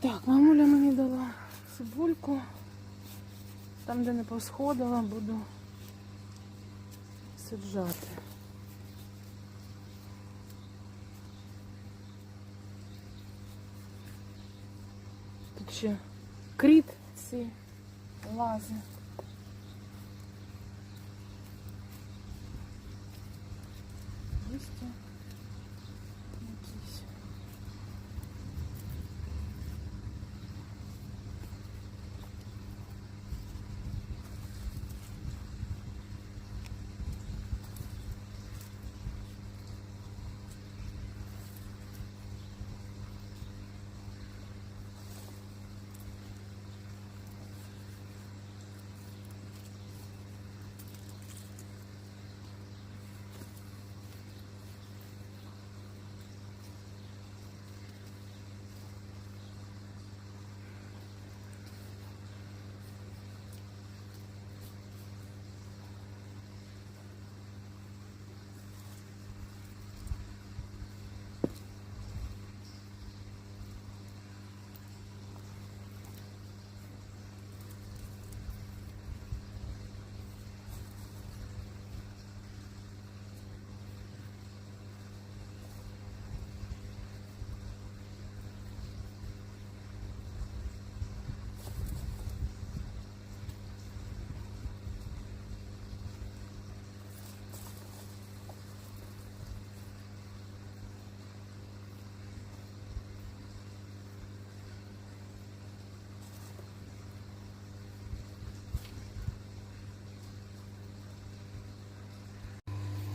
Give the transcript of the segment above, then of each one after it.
Так, мамуля мені дала цибульку. Там, де не посходила, буду саджати. Тут ще кріт ці лази. Листя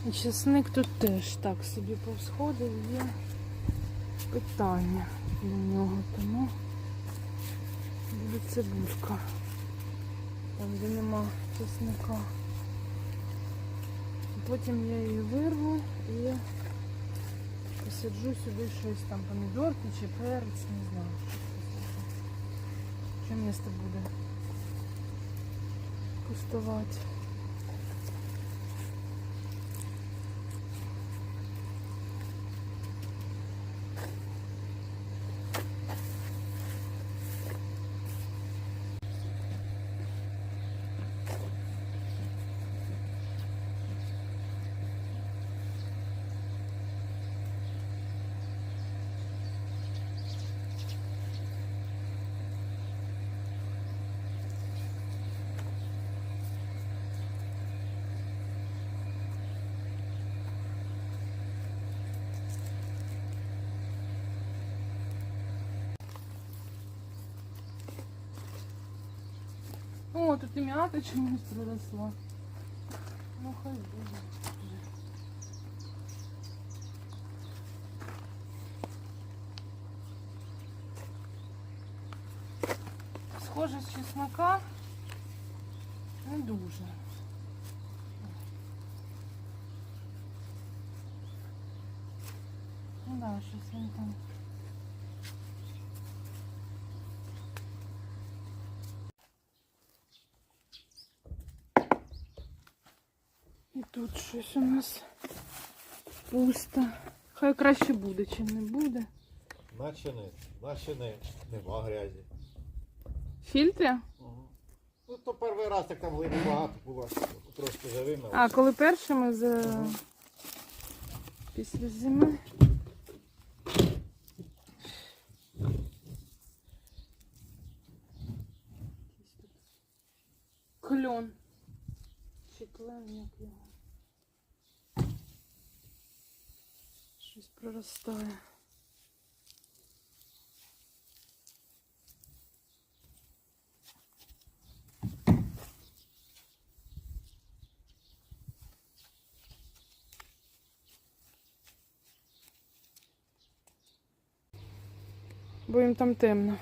І чесник тут теж так собі повсходив, є питання до нього, тому буде цибулька. Там, де нема чесника. Потім я її вирву і посаджу сюди щось там помідорки чи перець, не знаю. Що місто буде пустувати. О, тут і м'ята чомусь проросла. Ну хай буде. Схоже з чеснока не дуже. Ну да, щось він там. Тут щось у нас пусто. Хай краще буде, чим не буде. Наче не, наче не, нема грязі. Фільтри? Ну то перший раз так там глини багато було, трошки завимило. А, коли першими за після зими. Кльон. Чи клен, як його. Щось проростає. Бо їм там темно.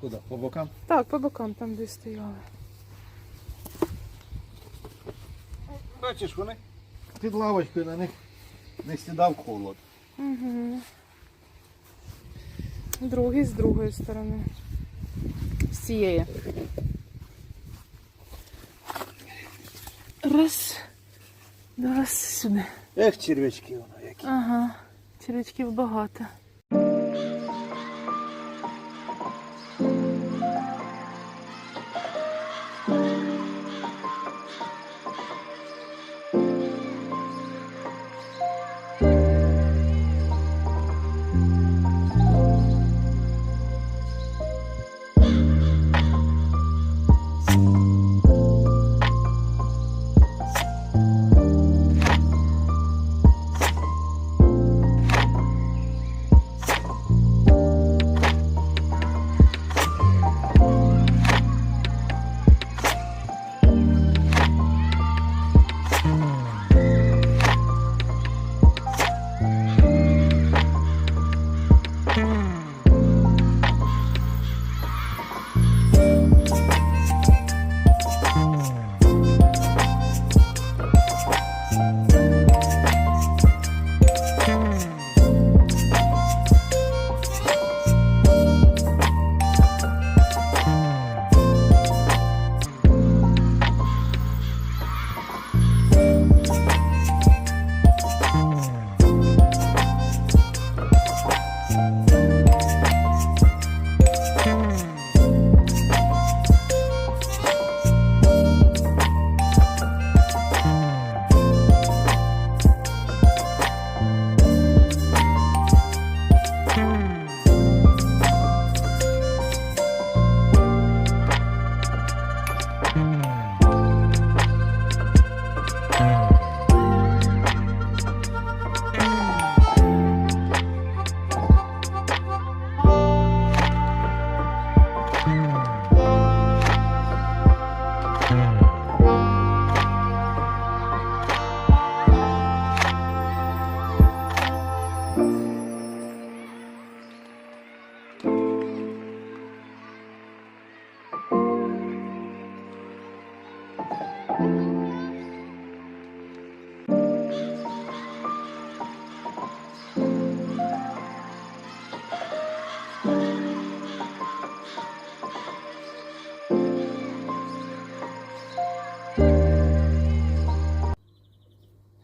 Куди? По бокам? Так, по бокам там де стояли. Бачиш, вони під лавочкою на них не сідав холод. Угу. Другий з другої сторони. З цієї. Раз. Раз сюди. Ех, червячки воно які. Ага. Червячків багато.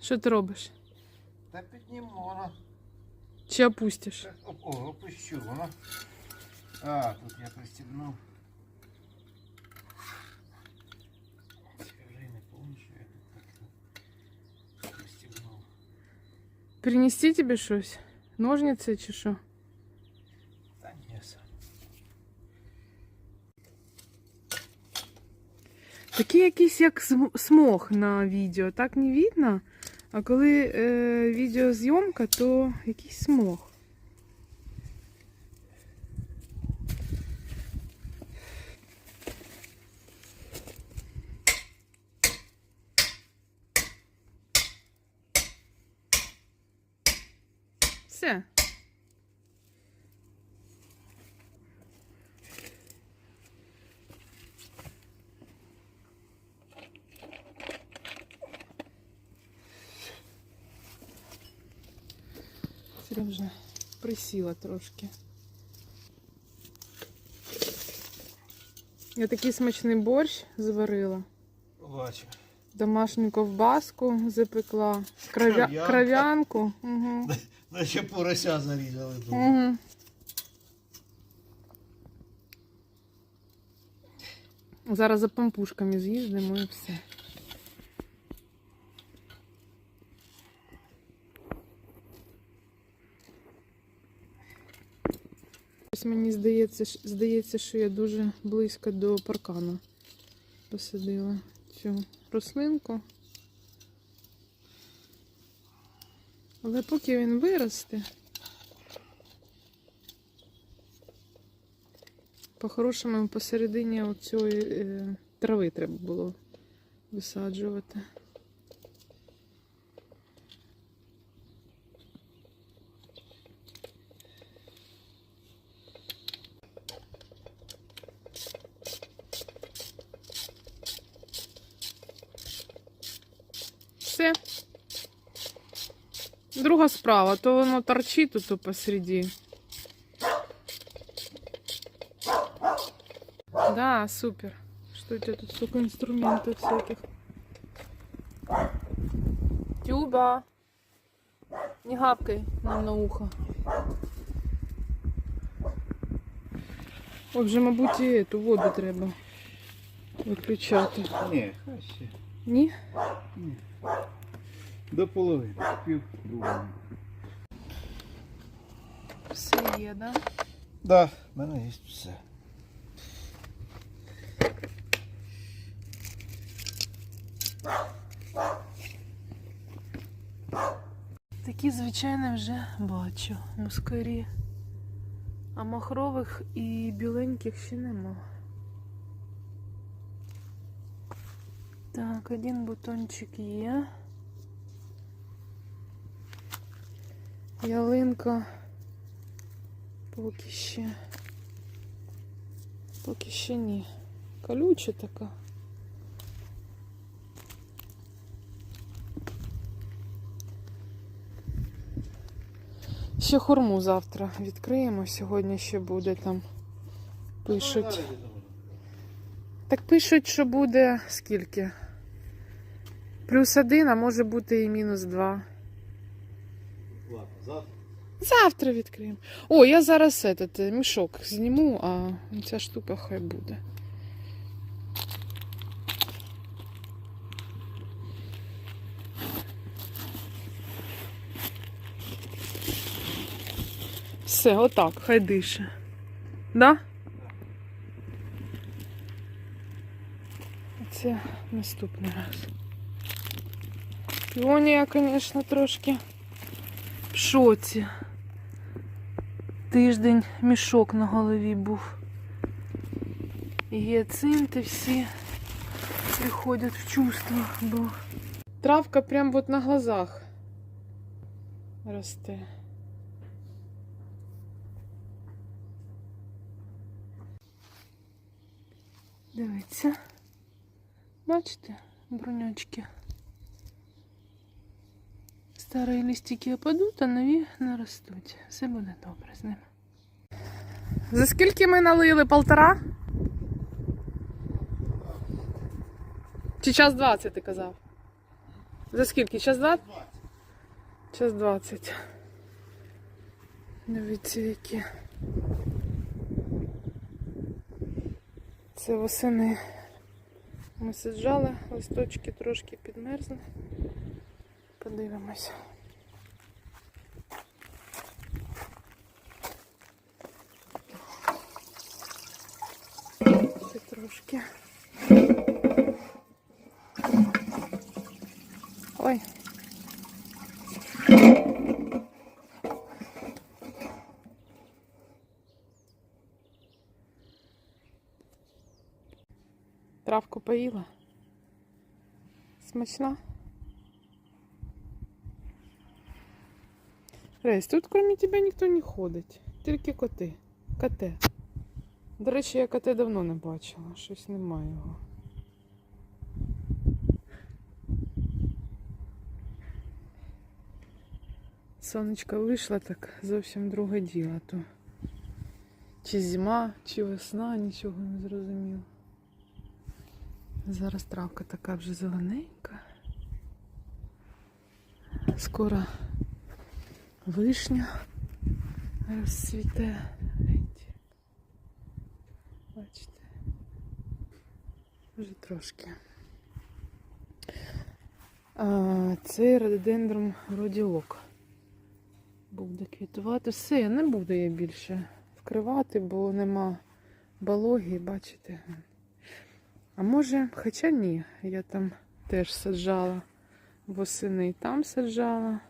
Що ти робиш? Та підніму воно. Чи опустиш? Так, О, о, опущу воно. А, тут я пристібнув. Принести тобі щось? Ножниці чи що? Та ні, сам. Такий якийсь як см- смог на відео. Так не видно. А коли е, відеозйомка, то якийсь смог. Присіла трошки. Я такий смачний борщ зварила. Бачу. Домашню ковбаску запекла, кров'я... Кров'янка. кров'янку. Угу. Наче порося зарізали тут. Угу. Зараз за пампушками з'їздимо і все. Ось мені здається, здається, що я дуже близько до паркану посадила цю рослинку. Але поки він виросте, по-хорошому посередині цієї е, трави треба було висаджувати. Друга справа, то воно торчить тут посередині. Да, супер. Что у тебя тут столько инструментов всяких? Тюба. Не гавкай нам на ухо. От вже, мабуть, і ту воду треба виключати. Ні, хай ще. Ні? До половини. Пів другої. Все є, да? Да, в мене є все. Такі, звичайно, вже бачу мускарі. А махрових і біленьких ще нема. Так, один бутончик є. Ялинка Поки ще. Поки ще ні. Колюча така. Ще хурму завтра відкриємо. Сьогодні ще буде там. Пишуть. Так пишуть, що буде скільки? Плюс один, а може бути і мінус два. Завтра. Завтра відкриємо. О, я зараз этот, е, мішок зніму, а ця штука хай буде. Все, отак, хай дише. Да? Це наступний раз. Піонія, звісно, трошки в шоці. Тиждень мішок на голові був. Гіацинти всі приходять в чувство, бо травка прям от на глазах росте. Дивіться. Бачите, бронячки. Старі листики опадуть, а нові наростуть. Все буде добре з ними. За скільки ми налили? Полтора? Чи час 20 ти казав? За скільки? Час 20? Час 20. Дивіться, які. Це восени. Ми саджали, листочки трошки підмерзли. Подивимось. Ще трошки. Ой. Травку поїла. Смачна. Рейс, тут кроме тебе ніхто не ходить. Тільки коти. Коте. До речі, я коте давно не бачила. Щось немає його. Сонечко вийшло, так зовсім друге діло. То чи зима, чи весна, нічого не зрозуміло. Зараз травка така вже зелененька. Скоро вишня розцвіте. Бачите. Вже трошки. А, це рододендром родіок. Буде квітувати. Все, не буду я більше вкривати, бо нема балоги, бачите. А може, хоча ні, я там теж саджала восени, там саджала.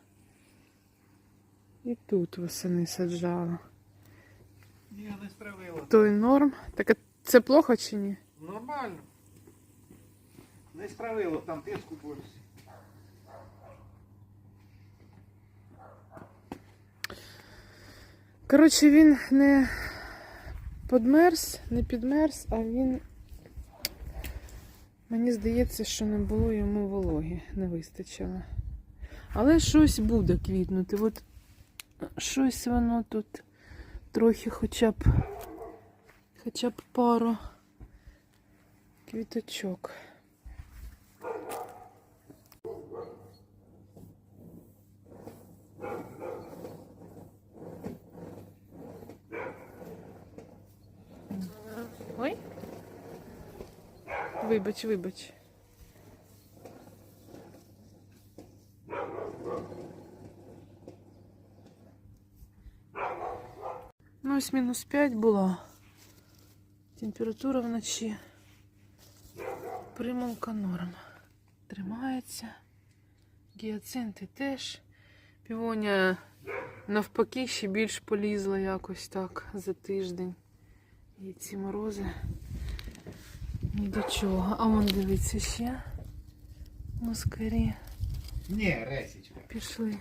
І тут восени саджала. Я не стравила. То й норм. Так це плохо чи ні? Нормально. Не справило, там тиску більше. Коротше, він не подмерз, не підмерз, а він. Мені здається, що не було йому вологи, не вистачило. Але щось буде квітнути. От щось воно тут трохи хоча б хоча б пару квіточок. Ой. Вибач, вибач. Ось мінус 5 була. Температура вночі. Примулка норм. Тримається. Гіацинти теж. Півоня навпаки ще більш полізла якось так за тиждень. І ці морози ні до чого. А вон дивіться ще. Москарі Ні, Ресічка. пішли.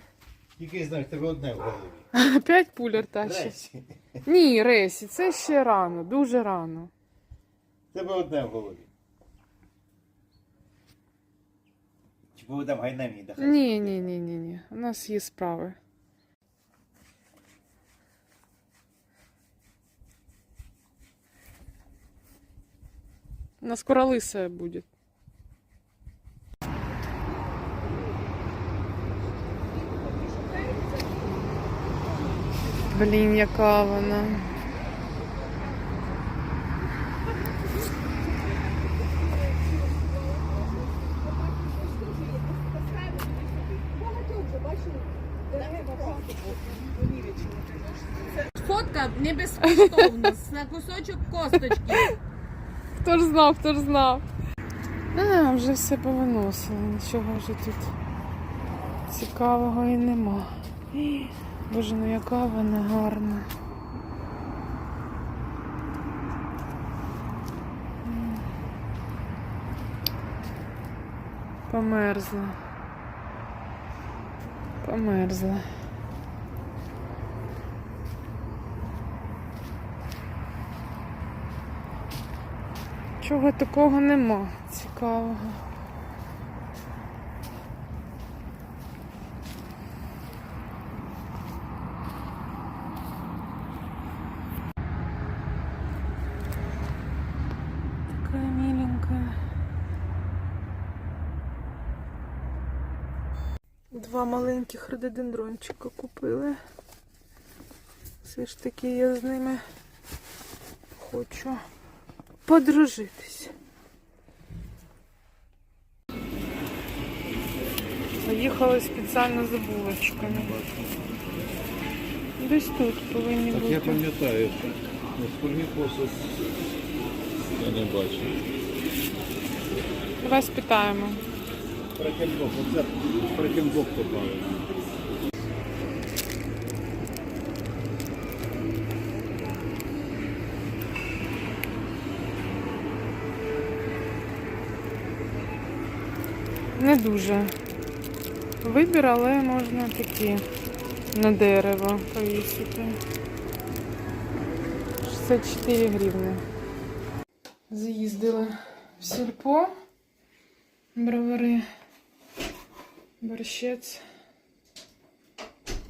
Тільки я знаю, в тебе одне в голові. Опять пулер тащить. Ресі. Ні, Ресі, це ще рано, дуже рано. Тебе одне в голові. Чи поведем гайнем і дахай? Ні, ні, ні, ні, ні. У нас є справи. У нас скоро лысая Блін, яка вона. Фотка не безкоштовна, на кусочок косточки. Хто ж знав, хто ж знав. А, вже все повиносили, нічого вже тут цікавого і нема. Боже, ну яка вона гарна. Померзла. Померзла. Чого такого нема цікавого. Два маленьких рододендрончика купили. Все ж таки я з ними хочу подружитись. Поїхали спеціально за булочками. Десь тут повинні Так я пам'ятаю, ну, фольги посуд я не бачу. Давай спитаємо. Фрекенбок, оце фрекенбок попали. Не дуже вибір, але можна такі на дерево повісити. 64 гривни. Заїздили в сільпо, бровари, борщець.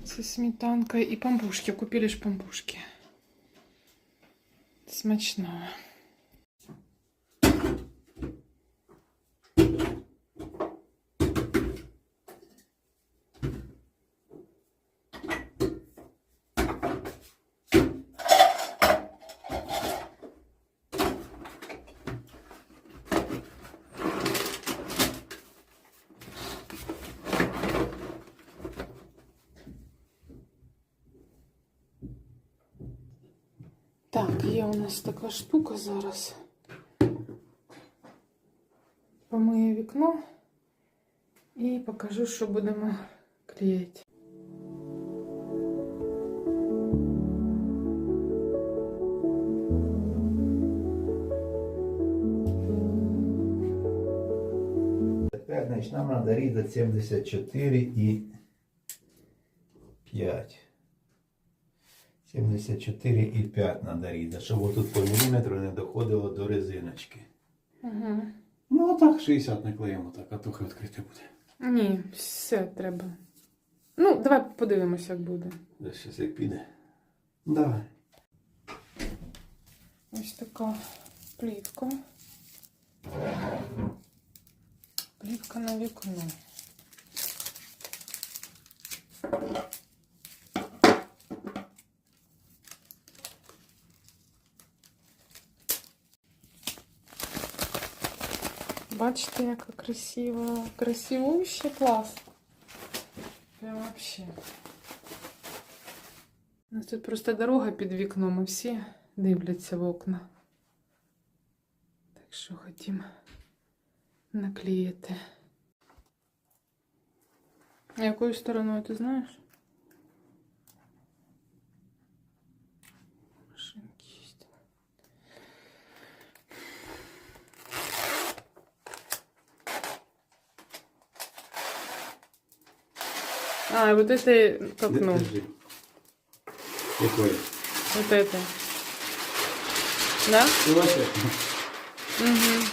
со сметанкой и пампушки. Купили ж пампушки. Смачного. Так, є у нас така штука зараз. Помию вікно і покажу, що будемо клеїти. Тепер, значить, нам треба різати 74 і 5. 74 і 5 різати, щоб отут по міліметру не доходило до резиночки. Угу. Ну, так 60 наклеїмо, так, а то хай відкрите буде. Ні, все треба. Ну, давай подивимося, як буде. Зараз як піде. Давай. Ось така плівка. Плівка на вікно. Бачите, яка красива, красивуща, клас. Прям вообще. У нас тут просто дорога під вікном, і всі дивляться в окна. Так що хотім наклеїти. А якою стороною ти знаєш? Машинки є. А, вот это толкнул. Держи. Якої? Вот это. Да? Ти бачиш? Угу.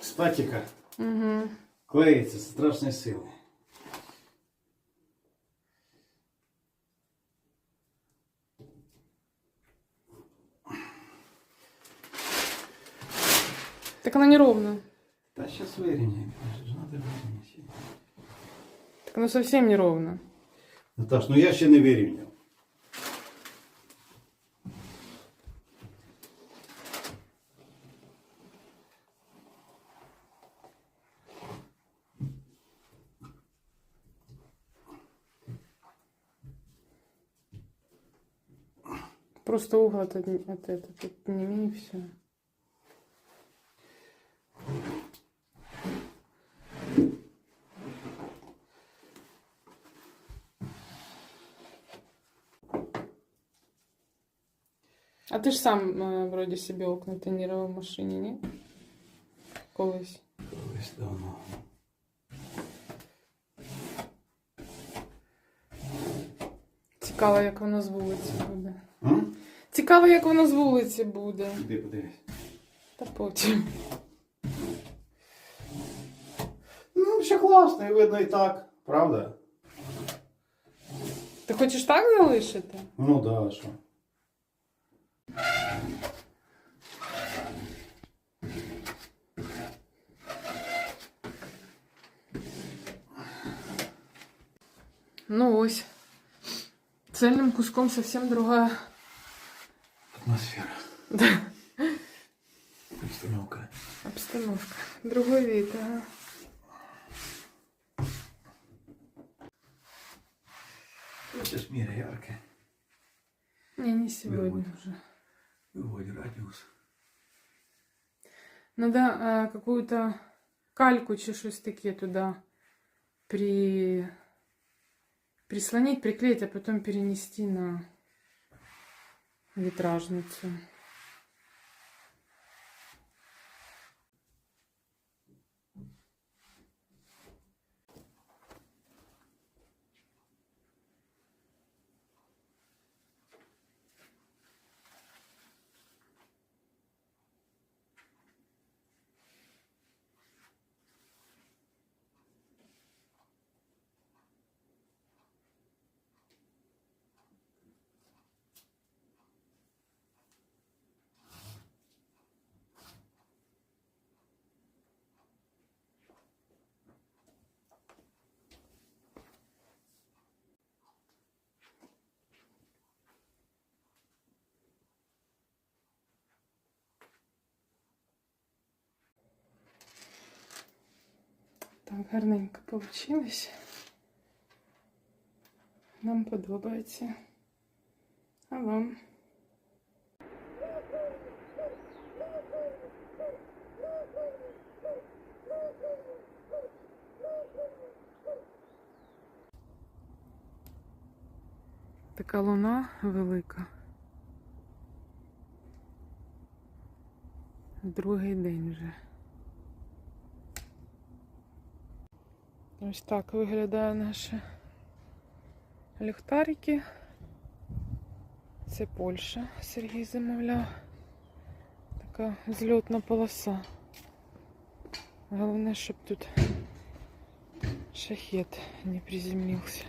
Статіка Угу. клеїться з страшної сили. Так она неровно. Та зараз вирівняємо. Треба вирівняти. Так она совсем неровно. Наташ, ну я ще не вирівняв. Просто угол от, от это, тут не и все. А ти ж сам е, вроді собі окна тонірував в машині, ні? Колись. Колись давно. Цікаво, як воно з вулиці буде. М? Цікаво, як воно з вулиці буде. Іди подивись. Та потім. Ну, ще класно, і видно і так, правда? Ти хочеш так залишити? Ну да, що. Ну ось. Цельним куском совсем другая. Атмосфера. Да. Обстановка. Обстановка. Другой вид, ага. Сейчас мира яркое. Не, не сегодня Выводь. уже. Выводит радиус. Надо а, какую-то кальку чи щось таке туда при... прислонить, приклеить, а потом перенести на витражницу. Так, гарненько получилось. Нам подобається. А вам? Така луна велика. Другий день вже. Ось так виглядає наші ліхтарики. Це Польща. Сергій замовляв. Така зльотна полоса. Головне, щоб тут шахет не приземлився.